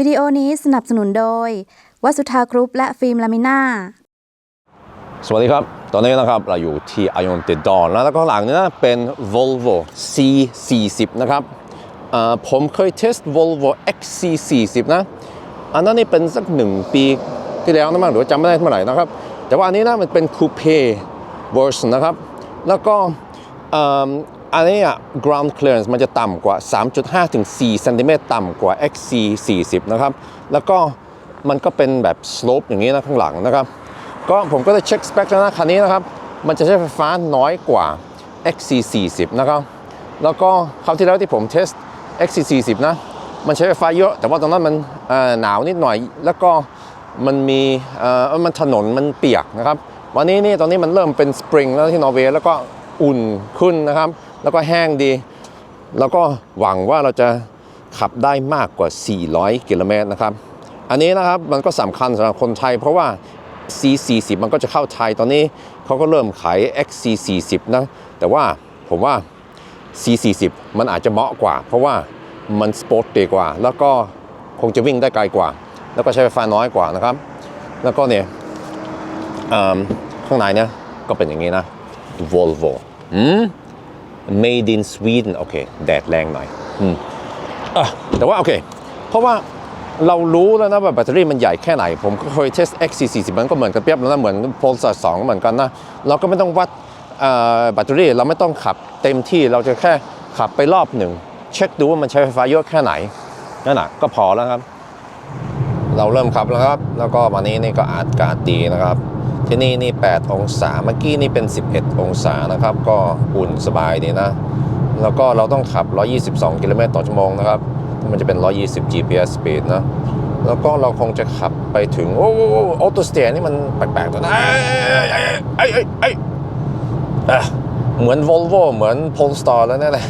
วิดีโอนี้สนับสนุนโดย วัสุธากรุ๊ปและฟิล์มลามิน่า สวัสดีครับ ตอนนี้นะครับเราอยู่ที่อ o ย t ติดอนแล้วก็หลังนี้นะเป็น Volvo C40 นะครับผมเคยเทส Volvo XC40 นะ อันนั้นนี่เป็นสักหนึ่งปีที่แล้วนะมั้งหรือว่าจำไม่ได้เมื่อไหร่นะครับ แต่ว่าอันนี้นะมันเป็นคูเป้เวอร์ชันนะครับ แล้วก็ อันนี้อะ ground clearance มันจะต่ำกว่า 3.5ถึง4เซนติเมตรต่ำกว่า XC40 นะครับ แล้วก็มันก็เป็นแบบ slope อย่างนี้นะข้างหลังนะครับ ก็ผมก็ได้เช็คสเปคแล้วนะคันนี้นะครับ มันจะใช้ไฟฟ้าน้อยกว่า XC40 นะครับ แล้วก็คราวที่แล้วที่ผมเทส XC40 นะมันใช้ไฟฟ้าเยอะ แต่ว่าตอนนั้นมันหนาวนิดหน่อย แล้วก็มันมีเอ่อมันถนนมันเปียกนะครับ วันนี้นี่ตอนนี้มันเริ่มเป็นสปริงแล้วที่นอร์เวย์แล้วก็อุ่นขึ้นนะครับ แล้วก็แห้งดี แล้วก็หวังว่าเราจะขับได้มากกว่า 400 กิโลเมตรนะครับ อันนี้นะครับมันก็สำคัญสำหรับคนไทย เพราะว่า C40 มันก็จะเข้าไทยตอนนี้เขาก็เริ่มขาย XC40 นะ แต่ว่าผมว่า C40 มันอาจจะเหมาะกว่า เพราะว่ามันสปอร์ตดีกว่า แล้วก็คงจะวิ่งได้ไกลกว่า แล้วก็ใช้ไฟฟ้าน้อยกว่านะครับ แล้วก็เนี่ยข้างในเนี่ยก็เป็นอย่างนี้นะ Volvo อืม made in Sweden โอเค แดดแรงหน่อยอืมอะแต่ว่าโอเค เพราะว่าเรารู้แล้วนะว่าแบตเตอรี่มันใหญ่แค่ไหน ผมก็เคยเทส XC40 มันก็เหมือนกันเปรียบแล้วนะเหมือน Polestar 2เหมือนกันนะ เราก็ไม่ต้องวัดแบตเตอรี่เราไม่ต้องขับเต็มที่เราจะแค่ขับไปรอบหนึ่ง เช็คดูว่ามันใช้ไฟฟ้าเยอะแค่ไหนนั่นแหะก็พอแล้วครับ เราเริ่มขับแล้วครับ แล้วก็วันนี้นี่ก็อาจกาศดีนะครับ ที่นี่นี่ 8 องศา เมื่อกี้นี่เป็น 11 องศานะครับ ก็อุ่นสบายดีนะ แล้วก็เราต้องขับ 122 กิโลเมตรต่อชั่วโมงนะครับ มันจะเป็น 120 GPS speed นะ แล้วก็เราคงจะขับไปถึง โอ้โหออโตสเตียนี่มันแปลกๆตัวนะไอ้ไอ้ไอ้ไอ้เหมือน Volvo เหมือน Polestar แล้วนั่นแหละ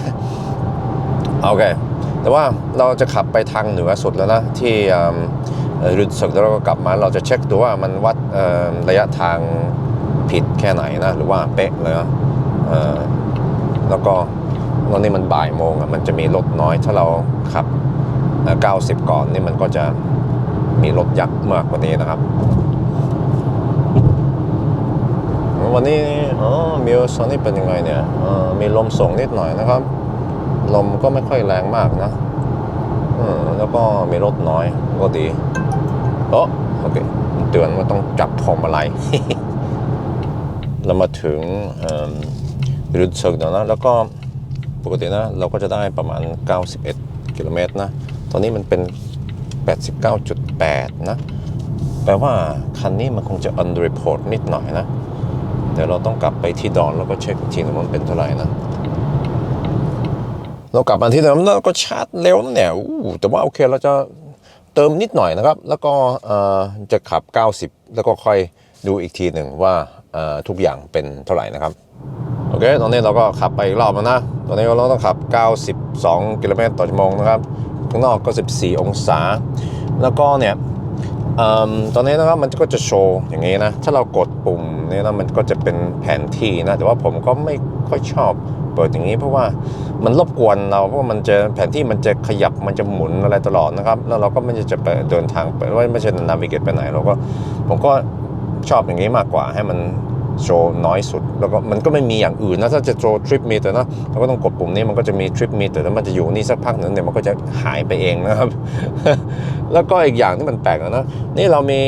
โอเค แต่ว่าเราจะขับไปทางเหนือสุดแล้วนะ ที่ รุดสึกแล้วเราก็กลับมาเราจะเช็คดูว่ามันวัดระยะทางผิดแค่ไหนนะ หรือว่าเป๊ะเลยนะเแล้วก็ตอนนี้มันบ่ายโมงอะมันจะมีรถน้อยถ้าเราขับเอ่อ90 ก่อนนี่มันก็จะมีรถยักษ์มากกว่านี้นะครับ วันนี้อ๋อมิวส์นี่เป็นยังไงเนี่ยมีลมส่งนิดหน่อยนะครับ ลมก็ไม่ค่อยแรงมากนะแล้วก็มีรถน้อยก็ดี โอ้โอเคเตือนว่าต้องจับพวงมาลัยเรามาถึงรุดเชิกแล้วนะ แล้วก็ปกตินะ เราก็จะได้ประมาณ 91 กิโลเมตรนะ ตอนนี้มันเป็น 89.8 นะ แปลว่าคันนี้มันคงจะ underreport นิดหน่อยนะ เดี๋ยวเราต้องกลับไปที่ดอนแล้วก็เช็คอีกทีนึงว่ามันเป็นเท่าไหร่นะ เรากลับมาที่เดิมแล้วก็ชาร์จเร็วนะเนี่ยแต่ว่าโอเคเราจะ เติมนิดหน่อยนะครับ แล้วก็จะขับ 90 แล้วก็ค่อยดูอีกทีหนึ่งว่าทุกอย่างเป็นเท่าไหร่นะครับ โอเค ตอนนี้เราก็ขับไปอีกรอบแล้วนะ ตอนนี้เราต้องขับ 92 กิโลเมตรต่อชั่วโมงนะครับ ข้างนอกก็ 14 องศา แล้วก็เนี่ยอตอนนี้นะครับมันก็จะโชว์อย่างนี้นะ ถ้าเรากดปุ่มนี่นะมันก็จะเป็นแผนที่นะ แต่ว่าผมก็ไม่ค่อยชอบ เปิดอย่างนี้เพราะว่ามันรบกวนเราเพราะว่ามันจะแผนที่มันจะขยับมันจะหมุนอะไรตลอดนะครับ แล้วเราก็ไม่จะไปเดินทางไปว่าไม่ใช่นาวิเกตไปไหนเราก็ผมก็ชอบอย่างนี้มากกว่าให้มันโชว์น้อยสุด แล้วก็มันก็ไม่มีอย่างอื่นนะถ้าจะโชว์ทริปมีแต่นะเราก็ต้องกดปุ่มนี้มันก็จะมีทริปมีแต่แล้วมันจะอยู่นี่สักพักหนึ่งเนี่ยมันก็จะหายไปเองนะครับ แล้วก็อีกอย่างที่มันแปลกนะนี่เรามี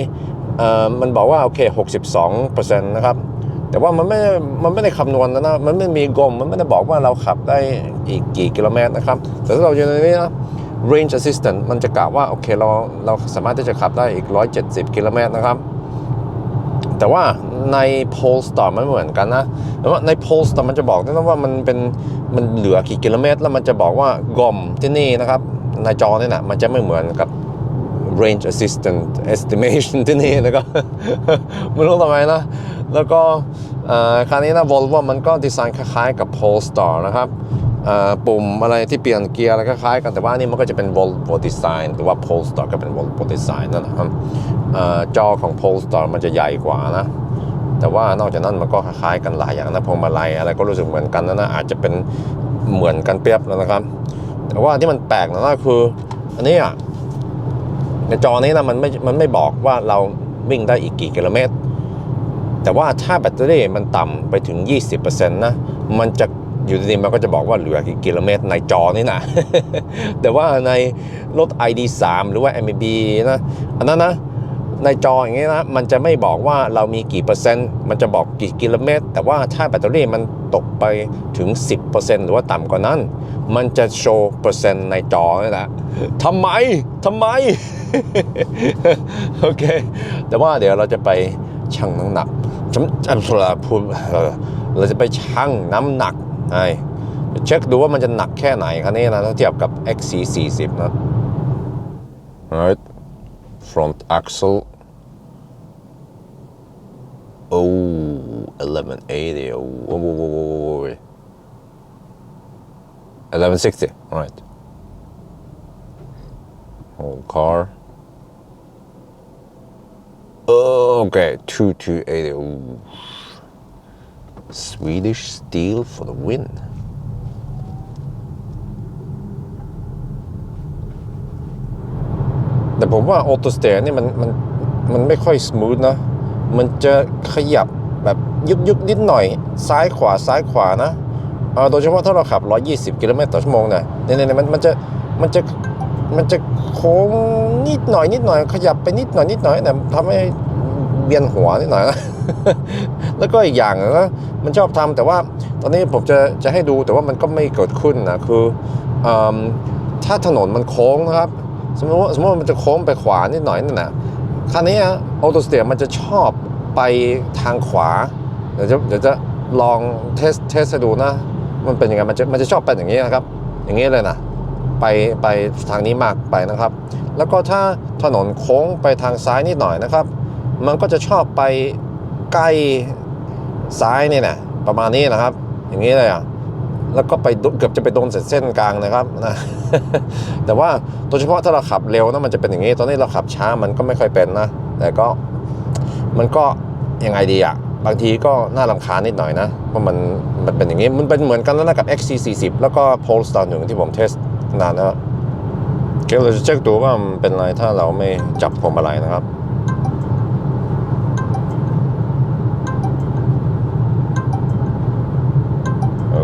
เอ่อมันบอกว่าโอเค 62%นะครับ แต่ว่ามันไม่ มันไม่ได้คำนวณนะนะ มันไม่มีกลม มันไม่ได้บอกว่าเราขับได้อีกกี่กิโลเมตรนะครับ แต่ถ้าเราอยู่ในนี้นะ range assistant มันจะกล่าวว่าโอเคเราเราสามารถที่จะขับได้อีก 170 กิโลเมตรนะครับ แต่ว่าใน Polestar มันไม่เหมือนกันนะแต่ว่าใน Polestar มันจะบอกนะว่ามันเป็นมันเหลือกี่กิโลเมตร แล้วมันจะบอกว่ากลมที่นี่นะครับในจอนี่นะมันจะไม่เหมือนกับ range assistant estimation ที่นี่แล้วก็ไม่รู้ทำไมนะ แล้วก็คันนี้นะ Volvo มันก็ดีไซน์คล้ายๆกับ Polestar นะครับปุ่มอะไรที่เปลี่ยนเกียร์อะไรคล้ายๆกันแต่ว่านี่มันก็จะเป็น Volvo design หรือว่า Polestar ก็เป็น Volvo design นั่นแหละครับจอของ Polestar มันจะใหญ่กว่านะ แต่ว่านอกจากนั้นมันก็คล้ายๆกันหลายอย่างนะพวงมาลัยอะไรก็รู้สึกเหมือนกันนะนะอาจจะเป็นเหมือนกันเปรียบแล้วนะครับ แต่ว่าที่มันแปลกนะนะคือ อันนี้อะ ในจอนี้นะมันไม่ มันไม่บอกว่าเราวิ่งได้อีกกี่กิโลเมตร แต่ว่าถ้าแบตเตอรี่มันต่ำไปถึง 20%นะ มันจะอยู่ดีๆมันก็จะบอกว่าเหลือกี่กิโลเมตรในจอนี่นะ แต่ว่าในรถ ID3 หรือว่า MB นะ อันนั้นนะ ในจออย่างนี้นะมันจะไม่บอกว่าเรามีกี่เปอร์เซ็นต์ มันจะบอกกี่กิโลเมตร แต่ว่าถ้าแบตเตอรี่มันตกไปถึง 10%หรือว่าต่ำกว่านั้น มันจะโชว์เปอร์เซ็นต์ในจอนี่แหละทำไมทำไม โอเค แต่ว่าเดี๋ยวเราจะไปชั่งน้ำหนักจำจำเราพูดเราจะไปชั่งน้ำหนักไอ้เช็คดูว่ามันจะหนักแค่ไหนคันนี้นะถ้าเทียบกับ XC40 นะ right front axle oh 1180 oh whoa, whoa, whoa, whoa, whoa. 1160 alright whole car Oh, okay, 2280. Ooh. Swedish steel for the win. แต่ผมว่าออโตสเต r นี่มันมันมันไม่ค่อยส o t h นะ มันจะขยับแบบยุกยุกนิดหน่อย ซ้ายขวาซ้ายขวานะโดยเฉพาะถ้าเราขับ 120 กิโลเมตรต่อชั่วโมงเนี่ยเนี่ยเนี่ยมันมันจะมันจะมันจะโค้งนิดหน่อยนิดหน่อย ขยับไปนิดหน่อยนิดหน่อยแต่ทำให้เวียนหัวนิดหน่อยนะแล้วก็อีกอย่างนะมันชอบทำแต่ว่าตอนนี้ผมจะจะให้ดูแต่ว่ามันก็ไม่เกิดขึ้นนะคืออถ้าถนนมันโค้งนะครับ สมมติว่าสมมติมันจะโค้งไปขวานิดหน่อยนั่นนะคันนี้ออโตสเตียมันจะชอบไปทางขวา เดี๋ยวจะเดี๋ยวจะลองเทสเทสดูนะ มันเป็นยังไงมันจะมันจะชอบเป็นอย่างนี้นะครับ อย่างนี้เลยนะไปไปทางนี้มากไปนะครับ แล้วก็ถ้าถนนโค้งไปทางซ้ายนิดหน่อยนะครับ มันก็จะชอบไปใกล้ซ้ายนี่นะประมาณนี้นะครับ อย่างนี้เลยอะ แล้วก็ไปเกือบจะไปโดนเส้นเส้นกลางนะครับนะแต่ว่าโดยเฉพาะถ้าเราขับเร็วนะมันจะเป็นอย่างนี้ ตอนนี้เราขับช้ามันก็ไม่ค่อยเป็นนะ แต่ก็มันก็ยังไงดีอะบางทีก็น่ารำคาญนิดหน่อยนะเพราะมันมันเป็นอย่างนี้มันเป็นเหมือนกันแล้วนะกับ XC40 แล้วก็ Polestar 1ที่ผมเทสนานแล้วโอเคเราจะเช็คดูว่ามันเป็นอะไรถ้าเราไม่จับพวงมาลัยนะครับ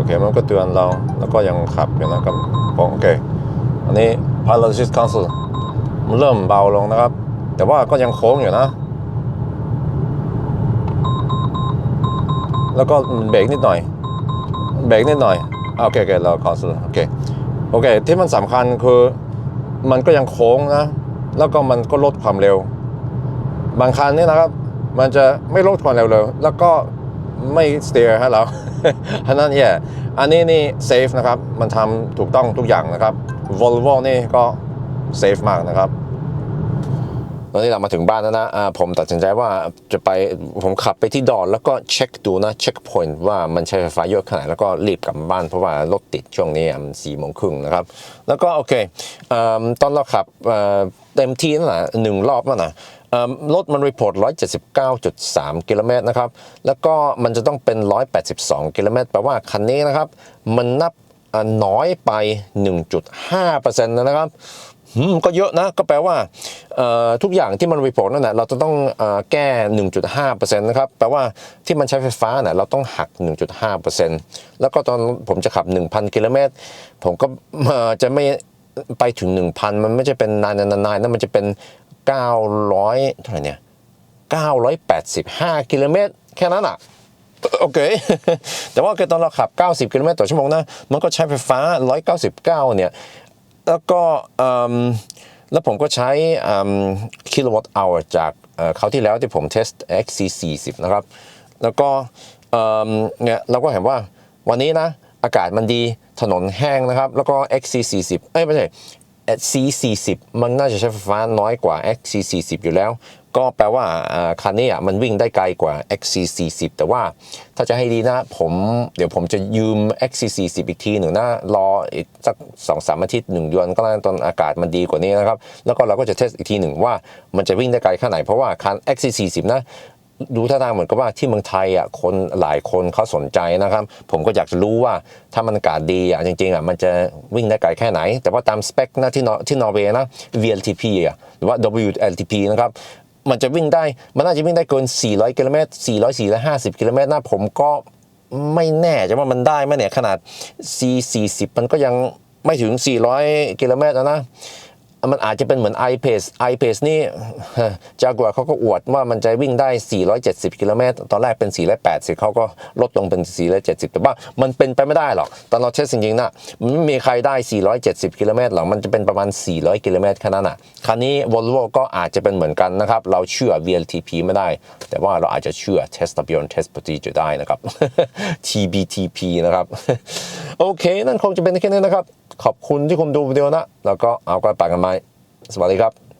เคมันก็เตือนเราแล้วก็ยังขับอยู่นะครับโอเค อันนี้ Pilot Assist Console มันเริ่มเบาลงนะครับ แต่ว่าก็ยังโค้งอยู่นะ แล้วก็เบรกนิดหน่อย เบรกนิดหน่อยโอเคโอเคเรา console โอเคโอเค ที่มันสำคัญคือมันก็ยังโค้งนะ แล้วก็มันก็ลดความเร็ว บางคันนี่นะครับ มันจะไม่ลดความเร็วเลย แล้วก็ ไม่สเตียร์ให้เราฉะนั้นเนี่ยอันนี้นี่เซฟนะครับ มันทำถูกต้องทุกอย่างนะครับ Volvo นี่ก็เซฟมากนะครับตอนนี้เรามาถึงบ้านแล้วนะอ่าผมตัดสินใจว่าจะไปผมขับไปที่ดอนแล้วก็เช็คดูนะเช็คพอยต์ว่ามันใช้ไฟฟ้าเยอะขนาดแล้วก็รีบกลับบ้านเพราะว่ารถติดช่วงนี้อะมันสี่โมงครึ่งนะครับ แล้วก็โอเคอตอนเราขับเต็มที่นั่นแหละหนึ่งรอบนั่นนะเอิ่ม รถมันรีพอร์ต 179.3 กิโลเมตรนะครับ แล้วก็มันจะต้องเป็น 182 กิโลเมตร แปลว่าคันนี้นะครับ มันนับน้อยไป 1.5%นะครับก็เยอะนะ ก็แปลว่าทุกอย่างที่มันรีพอร์ตนั่นแหละเราจะต้องเอ่อแก้ 1.5%นะครับ แปลว่าที่มันใช้ไฟฟ้าเนี่ยเราต้องหัก 1.5%แล้วก็ตอนผมจะขับ 1,000 กิโลเมตร ผมก็จะไม่ไปถึง 1,000 มันไม่ใช่เป็นนายนานๆนะมันจะเป็น 900เท่าไหร่เนี่ย985 กิโลเมตรแค่นั้นอะโอเค แต่ว่าตอนเราขับ 90 กิโลเมตรต่อชั่วโมงนะ มันก็ใช้ไฟฟ้า 199 เนี่ย แล้วก็แล้วผมก็ใช้คิโลวัตต์เอาจากเอ่อคราที่แล้วที่ผมเทส XC40 นะครับ แล้วก็เอิ่มเนี่ยเราก็เห็นว่าวันนี้นะ อากาศมันดีถนนแห้งนะครับ แล้วก็ XC40 เอ้ยไม่ใช่ C40 มันน่าจะใช้ไฟฟ้าน้อยกว่า XC40 อยู่แล้ว ก็แปลว่าคันนี้มันวิ่งได้ไกลกว่า XC40 แต่ว่าถ้าจะให้ดีนะผมเดี๋ยวผมจะยืม XC40 อีกทีหนึ่งนะรออีกสักสองสามอาทิตย์หนึ่งเดือนก็แล้วตอนอากาศมันดีกว่านี้นะครับ แล้วก็เราก็จะเทสอีกทีหนึ่งว่ามันจะวิ่งได้ไกลแค่ไหนเพราะว่าคัน XC40 นะ ดูท่าทางเหมือนกับว่าที่เมืองไทยอะคนหลายคนเขาสนใจนะครับ ผมก็อยากจะรู้ว่าถ้ามันอากาศดีอะจริงๆอะมันจะวิ่งได้ไกลแค่ไหน แต่ว่าตามสเปคนะที่นอที่นอร์เวย์นะ VLTP อะหรือว่า WLTP นะครับมันจะวิ่งได้มันน่าจะวิ่งได้เกิน 400 กิโลเมตร 400 450 กิโลเมตรนะผมก็ไม่แน่ใจว่ามันได้ไหมเนี่ยขนาด C40 มันก็ยังไม่ถึง 400 กิโลเมตรนะ มันอาจจะเป็นเหมือน iPace iPace นี่จากว่าเขาก็อวดว่ามันจะวิ่งได้ 470 กิโลเมตร ตอนแรกเป็น 480เขาก็ลดลงเป็น 470 แต่ว่ามันเป็นไปไม่ได้หรอก ตอนเราเทสจริงๆนะมันไม่มีใครได้ 470 กิโลเมตรหรอก มันจะเป็นประมาณ 400 กิโลเมตรแค่นั้นอะคันนี้ Volvo ก็อาจจะเป็นเหมือนกันนะครับ เราเชื่อ VLTP ไม่ได้ แต่ว่าเราอาจจะเชื่อ Test Beyond Test Procedure ได้นะครับ TBTP นะครับ โอเค นั่นคงจะเป็นแค่นี้นะครับ ขอบคุณที่คุณดูวิดีโอนะ แล้วก็เอากระปากกันไหมสวัสดีครับ